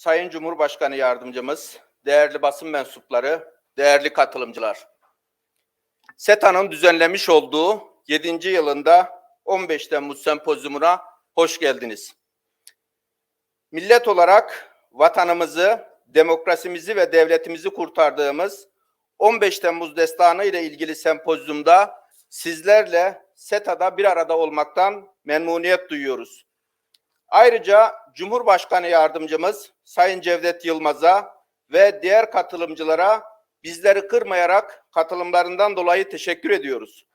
Sayın Cumhurbaşkanı Yardımcımız, değerli basın mensupları, değerli katılımcılar. SETA'nın düzenlemiş olduğu 7. yılında 15 Temmuz Sempozyumuna hoş geldiniz. Millet olarak vatanımızı, demokrasimizi ve devletimizi kurtardığımız 15 Temmuz destanı ile ilgili sempozyumda sizlerle SETA'da bir arada olmaktan memnuniyet duyuyoruz. Ayrıca Cumhurbaşkanı Yardımcımız Sayın Cevdet Yılmaz'a ve diğer katılımcılara bizleri kırmayarak katılımlarından dolayı teşekkür ediyoruz.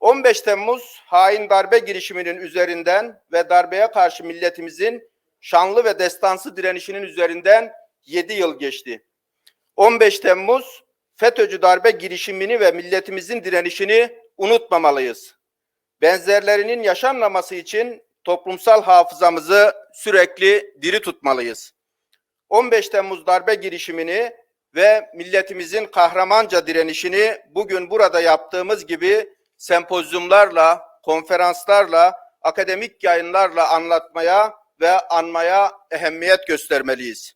15 Temmuz hain darbe girişiminin üzerinden ve darbeye karşı milletimizin şanlı ve destansı direnişinin üzerinden 7 yıl geçti. 15 Temmuz FETÖ'cü darbe girişimini ve milletimizin direnişini unutmamalıyız. Benzerlerinin yaşanmaması için toplumsal hafızamızı sürekli diri tutmalıyız. 15 Temmuz darbe girişimini ve milletimizin kahramanca direnişini bugün burada yaptığımız gibi sempozyumlarla, konferanslarla, akademik yayınlarla anlatmaya ve anmaya ehemmiyet göstermeliyiz.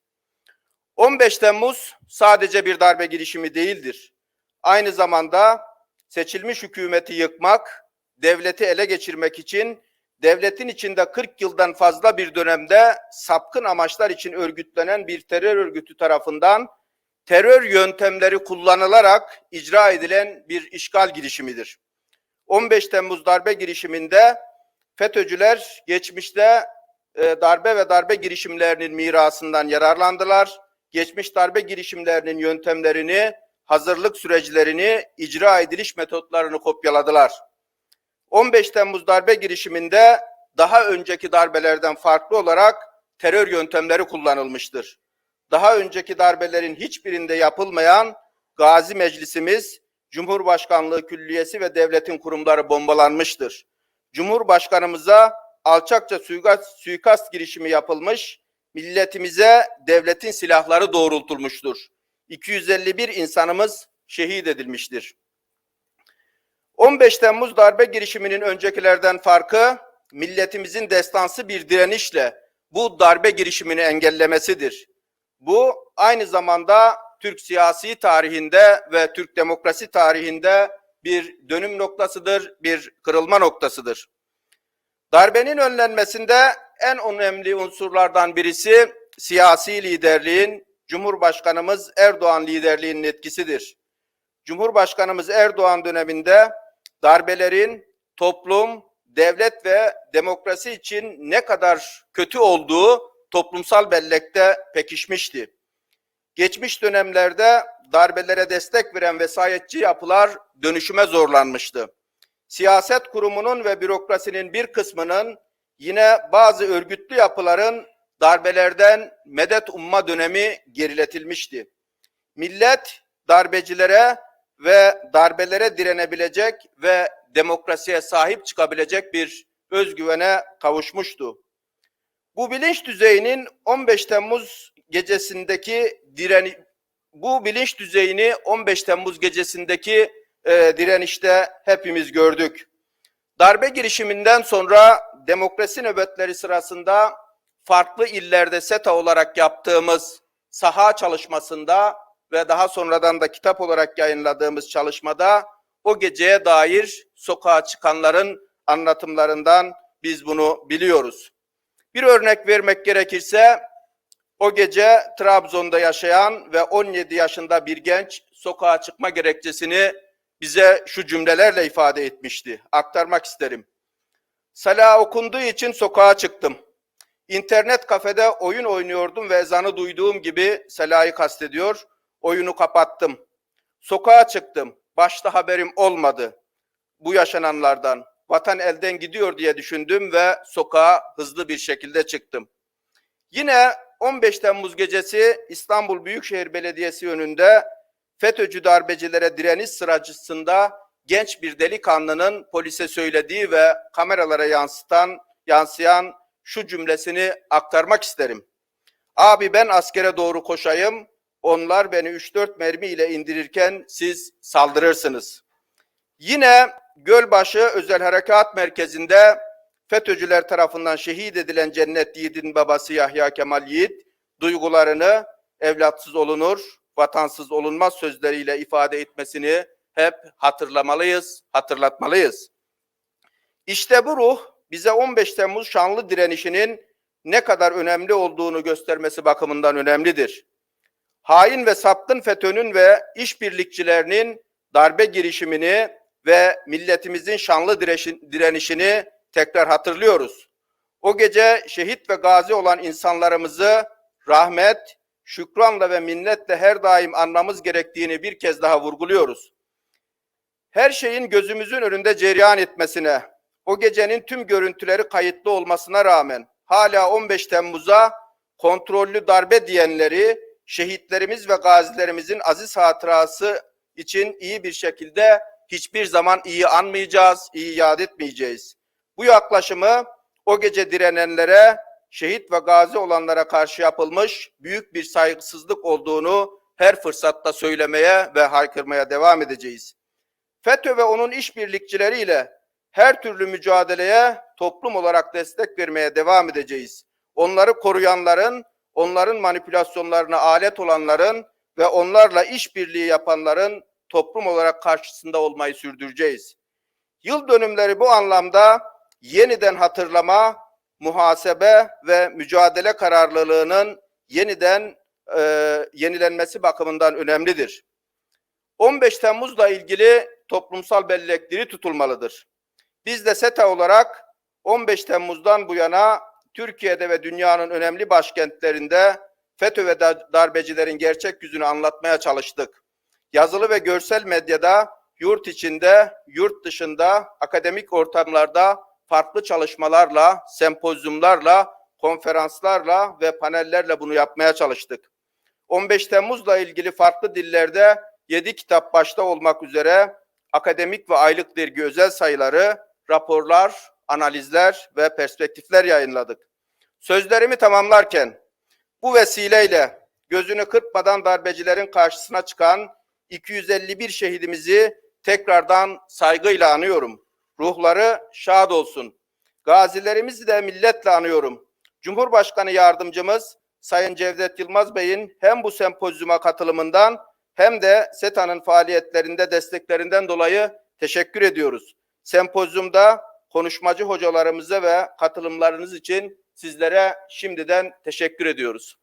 15 Temmuz sadece bir darbe girişimi değildir. Aynı zamanda seçilmiş hükümeti yıkmak, devleti ele geçirmek için devletin içinde 40 yıldan fazla bir dönemde sapkın amaçlar için örgütlenen bir terör örgütü tarafından terör yöntemleri kullanılarak icra edilen bir işgal girişimidir. 15 Temmuz darbe girişiminde FETÖ'cüler geçmişte e, darbe ve darbe girişimlerinin mirasından yararlandılar. Geçmiş darbe girişimlerinin yöntemlerini, hazırlık süreçlerini, icra ediliş metotlarını kopyaladılar. 15 Temmuz darbe girişiminde daha önceki darbelerden farklı olarak terör yöntemleri kullanılmıştır. Daha önceki darbelerin hiçbirinde yapılmayan Gazi Meclisimiz, Cumhurbaşkanlığı Külliyesi ve devletin kurumları bombalanmıştır. Cumhurbaşkanımıza alçakça suikast, suikast girişimi yapılmış, milletimize devletin silahları doğrultulmuştur. 251 insanımız şehit edilmiştir. 15 Temmuz darbe girişiminin öncekilerden farkı milletimizin destansı bir direnişle bu darbe girişimini engellemesidir. Bu aynı zamanda Türk siyasi tarihinde ve Türk demokrasi tarihinde bir dönüm noktasıdır, bir kırılma noktasıdır. Darbenin önlenmesinde en önemli unsurlardan birisi siyasi liderliğin Cumhurbaşkanımız Erdoğan liderliğinin etkisidir. Cumhurbaşkanımız Erdoğan döneminde darbelerin toplum, devlet ve demokrasi için ne kadar kötü olduğu toplumsal bellekte pekişmişti. Geçmiş dönemlerde darbelere destek veren vesayetçi yapılar dönüşüme zorlanmıştı. Siyaset kurumunun ve bürokrasinin bir kısmının yine bazı örgütlü yapıların darbelerden medet umma dönemi geriletilmişti. Millet darbecilere ve darbelere direnebilecek ve demokrasiye sahip çıkabilecek bir özgüvene kavuşmuştu. Bu bilinç düzeyinin 15 Temmuz gecesindeki direni bu bilinç düzeyini 15 Temmuz gecesindeki e, direnişte hepimiz gördük. Darbe girişiminden sonra demokrasi nöbetleri sırasında farklı illerde SETA olarak yaptığımız saha çalışmasında ve daha sonradan da kitap olarak yayınladığımız çalışmada o geceye dair sokağa çıkanların anlatımlarından biz bunu biliyoruz. Bir örnek vermek gerekirse o gece Trabzon'da yaşayan ve 17 yaşında bir genç sokağa çıkma gerekçesini bize şu cümlelerle ifade etmişti. Aktarmak isterim. Salah okunduğu için sokağa çıktım. İnternet kafede oyun oynuyordum ve ezanı duyduğum gibi Sela'yı kastediyor. Oyunu kapattım. Sokağa çıktım. Başta haberim olmadı bu yaşananlardan. Vatan elden gidiyor diye düşündüm ve sokağa hızlı bir şekilde çıktım. Yine 15 Temmuz gecesi İstanbul Büyükşehir Belediyesi önünde FETÖ'cü darbecilere direniş sırasında genç bir delikanlının polise söylediği ve kameralara yansıtan yansıyan şu cümlesini aktarmak isterim. Abi ben askere doğru koşayım, onlar beni 3-4 mermi ile indirirken siz saldırırsınız. Yine Gölbaşı Özel Harekat Merkezi'nde FETÖ'cüler tarafından şehit edilen Cennet Yiğit'in babası Yahya Kemal Yiğit duygularını evlatsız olunur, vatansız olunmaz sözleriyle ifade etmesini hep hatırlamalıyız, hatırlatmalıyız. İşte bu ruh bize 15 Temmuz şanlı direnişinin ne kadar önemli olduğunu göstermesi bakımından önemlidir. Hain ve sapkın FETÖ'nün ve işbirlikçilerinin darbe girişimini ve milletimizin şanlı direnişini tekrar hatırlıyoruz. O gece şehit ve gazi olan insanlarımızı rahmet, şükranla ve minnetle her daim anmamız gerektiğini bir kez daha vurguluyoruz. Her şeyin gözümüzün önünde cereyan etmesine, o gecenin tüm görüntüleri kayıtlı olmasına rağmen hala 15 Temmuz'a kontrollü darbe diyenleri şehitlerimiz ve gazilerimizin aziz hatırası için iyi bir şekilde hiçbir zaman iyi anmayacağız, iyi yad etmeyeceğiz. Bu yaklaşımı o gece direnenlere, şehit ve gazi olanlara karşı yapılmış büyük bir saygısızlık olduğunu her fırsatta söylemeye ve haykırmaya devam edeceğiz. FETÖ ve onun işbirlikçileriyle her türlü mücadeleye toplum olarak destek vermeye devam edeceğiz. Onları koruyanların, onların manipülasyonlarına alet olanların ve onlarla işbirliği yapanların toplum olarak karşısında olmayı sürdüreceğiz. Yıl dönümleri bu anlamda yeniden hatırlama, muhasebe ve mücadele kararlılığının yeniden e, yenilenmesi bakımından önemlidir. 15 Temmuz'la ilgili toplumsal bellek diri tutulmalıdır. Biz de SETA olarak 15 Temmuz'dan bu yana Türkiye'de ve dünyanın önemli başkentlerinde FETÖ ve da- darbecilerin gerçek yüzünü anlatmaya çalıştık. Yazılı ve görsel medyada, yurt içinde, yurt dışında, akademik ortamlarda farklı çalışmalarla, sempozyumlarla, konferanslarla ve panellerle bunu yapmaya çalıştık. 15 Temmuz'la ilgili farklı dillerde 7 kitap başta olmak üzere akademik ve aylık dergi özel sayıları, raporlar, analizler ve perspektifler yayınladık. Sözlerimi tamamlarken bu vesileyle gözünü kırpmadan darbecilerin karşısına çıkan 251 şehidimizi tekrardan saygıyla anıyorum. Ruhları şad olsun. Gazilerimizi de milletle anıyorum. Cumhurbaşkanı yardımcımız Sayın Cevdet Yılmaz Bey'in hem bu sempozyuma katılımından hem de SETA'nın faaliyetlerinde desteklerinden dolayı teşekkür ediyoruz. Sempozyumda konuşmacı hocalarımıza ve katılımlarınız için sizlere şimdiden teşekkür ediyoruz.